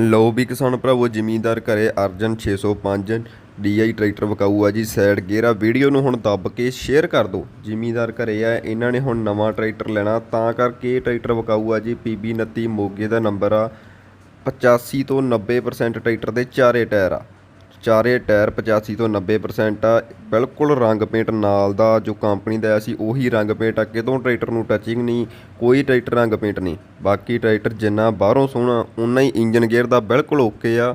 ਲਓ ਵੀ ਕਿਸਾਨ ਭਰਾਵੋ, ਜ਼ਿਮੀਂਦਾਰ ਘਰੇ ਅਰਜਨ 605 DI ਟਰੈਕਟਰ ਵਿਕਾਊ ਆ ਜੀ, ਸਾਈਡ ਗੇਰਾ ਵੀਡੀਓ ਨੂੰ ਹੁਣ ਦੱਬ ਕੇ ਸ਼ੇਅਰ ਕਰ ਦਿਓ। ਜ਼ਿਮੀਂਦਾਰ ਘਰੇ ਆ, ਇਹਨਾਂ ਨੇ ਹੁਣ ਨਵਾਂ ਟਰੈਕਟਰ ਲੈਣਾ, ਤਾਂ ਕਰਕੇ ਟਰੈਕਟਰ ਵਿਕਾਊ ਆ ਜੀ। PB 29 ਮੋਗੇ ਦਾ ਨੰਬਰ ਆ 85 ਤੋਂ 90% ਟਰੈਕਟਰ ਦੇ ਚਾਰੇ ਟਾਇਰ ਆ। ਚਾਰੇ ਟਾਇਰ 85 ਤੋਂ 90% ਆ। ਬਿਲਕੁਲ ਰੰਗ ਪੇਂਟ ਨਾਲ ਦਾ ਜੋ ਕੰਪਨੀ ਦਾ ਆਇਆ ਸੀ ਉਹੀ ਰੰਗ ਪੇਂਟ ਆ। ਕਿਤੋਂ ਟਰੈਕਟਰ ਨੂੰ ਟੱਚਿੰਗ ਨਹੀਂ, ਕੋਈ ਟਰੈਕਟਰ ਰੰਗ ਪੇਂਟ ਨਹੀਂ। ਬਾਕੀ ਟਰੈਕਟਰ ਜਿੰਨਾ ਬਾਹਰੋਂ ਸੋਹਣਾ ਉਨਾ ਹੀ ਇੰਜਨ ਗੇਅਰ ਦਾ ਬਿਲਕੁਲ ਓਕੇ ਆ।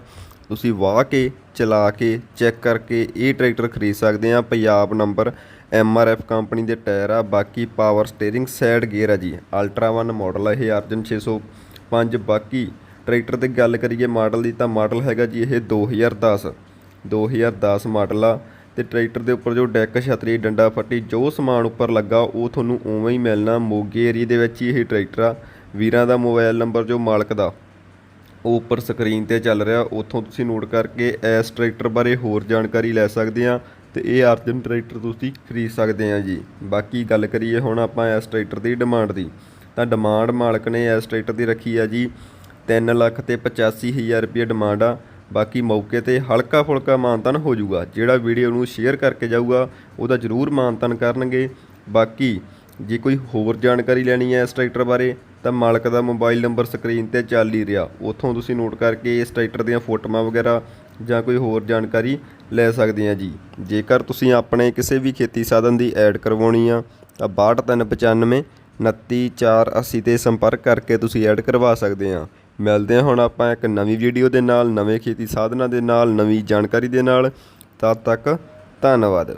ਤੁਸੀਂ ਵਾਹ ਕੇ, ਚਲਾ ਕੇ ਚੈੱਕ ਕਰਕੇ ਇਹ ਟਰੈਕਟਰ ਖਰੀਦ ਸਕਦੇ ਆ। ਪੰਜਾਬ ਨੰਬਰ ਐਮਆਰਐਫ ਕੰਪਨੀ ਦੇ ਟਾਇਰ ਆ। ਬਾਕੀ ਪਾਵਰ ਸਟੀਅਰਿੰਗ ਸਾਈਡ ਗੇਅਰ ਆ ਜੀ। ਅਲਟਰਾ 1 ਮਾਡਲ ਆ ਇਹ ਅਰਜਨ 605 ਬਾਕੀ ਟਰੈਕਟਰ ਦੀ ਗੱਲ ਕਰੀਏ ਮਾਡਲ ਦੀ ਤਾਂ ਮਾਡਲ ਹੈਗਾ ਜੀ ਇਹ 2010 2010 ਮਾਡਲ ਆ ਤੇ ਟਰੈਕਟਰ ਦੇ ਉੱਪਰ ਜੋ ਡੈਕ, ਛਤਰੀ, ਡੰਡਾ ਫੱਟੀ ਜੋ ਸਮਾਨ ਉੱਪਰ ਲੱਗਾ, ਉਹ ਤੁਹਾਨੂੰ ਉਵੇਂ ਹੀ ਮਿਲਣਾ। ਮੋਗੇ ਏਰੀਏ ਦੇ ਵਿੱਚ ਹੀ ਇਹ ਟਰੈਕਟਰ ਆ। ਵੀਰਾਂ ਦਾ ਮੋਬਾਈਲ ਨੰਬਰ ਜੋ ਮਾਲਕ ਦਾ, ਉਹ ਉੱਪਰ ਸਕਰੀਨ ਤੇ ਚੱਲ ਰਿਹਾ। ਉੱਥੋਂ ਤੁਸੀਂ ਨੋਟ ਕਰਕੇ ਇਸ ਟਰੈਕਟਰ ਬਾਰੇ ਹੋਰ ਜਾਣਕਾਰੀ ਲੈ ਸਕਦੇ ਆ ਤੇ ਇਹ ਅਰਜਨ ਟਰੈਕਟਰ ਤੁਸੀਂ ਖਰੀਦ ਸਕਦੇ ਆ ਜੀ। ਬਾਕੀ ਗੱਲ ਕਰੀਏ ਹੁਣ ਆਪਾਂ ਇਸ ਟਰੈਕਟਰ ਦੀ ਡਿਮਾਂਡ ਦੀ, ਤਾਂ ਡਿਮਾਂਡ ਮਾਲਕ ਨੇ ਇਸ ਟਰੈਕਟਰ ਦੀ ਰੱਖੀ ਆ ਜੀ 3 ਲੱਖ ਤੇ 85000 ਰੁਪਏ ਡਿਮਾਂਡ ਆ। ਬਾਕੀ ਮੌਕੇ ਤੇ ਹਲਕਾ ਫੁਲਕਾ ਮਾਨਤਨ ਹੋ ਜਾਊਗਾ। ਜਿਹੜਾ ਵੀਡੀਓ ਨੂੰ ਸ਼ੇਅਰ ਕਰਕੇ ਜਾਊਗਾ, ਉਹਦਾ ਜ਼ਰੂਰ ਮਾਨਤਨ ਕਰਨਗੇ। ਬਾਕੀ ਜੇ ਕੋਈ ਹੋਰ ਜਾਣਕਾਰੀ ਲੈਣੀ ਹੈ ਇਸ ਟਰੈਕਟਰ ਬਾਰੇ, ਤਾਂ ਮਾਲਕ ਦਾ ਮੋਬਾਈਲ ਨੰਬਰ ਸਕਰੀਨ ਤੇ ਚੱਲ ਹੀ ਰਿਹਾ। ਉੱਥੋਂ ਤੁਸੀਂ ਨੋਟ ਕਰਕੇ ਇਸ ਟਰੈਕਟਰ ਦੀਆਂ ਫੋਟੋਆਂ ਵਗੈਰਾ ਜਾਂ ਕੋਈ ਹੋਰ ਜਾਣਕਾਰੀ ਲੈ ਸਕਦੇ ਆ ਜੀ। ਜੇਕਰ ਤੁਸੀਂ ਆਪਣੇ ਕਿਸੇ ਵੀ ਖੇਤੀ ਸਾਧਨ ਦੀ ਐਡ ਕਰਵਾਉਣੀ ਆ, ਤਾਂ 62395 29480 ਤੇ ਸੰਪਰਕ ਕਰਕੇ ਤੁਸੀਂ ਐਡ ਕਰਵਾ ਸਕਦੇ ਆ ਮਿਲਦੇ ਹਾਂ ਹੁਣ ਆਪਾਂ ਇੱਕ ਨਵੀਂ ਵੀਡੀਓ ਦੇ ਨਾਲ, ਨਵੇਂ ਖੇਤੀ ਸਾਧਨਾਂ ਦੇ ਨਾਲ, ਨਵੀਂ ਜਾਣਕਾਰੀ ਦੇ ਨਾਲ। ਤਦ ਤੱਕ ਧੰਨਵਾਦ।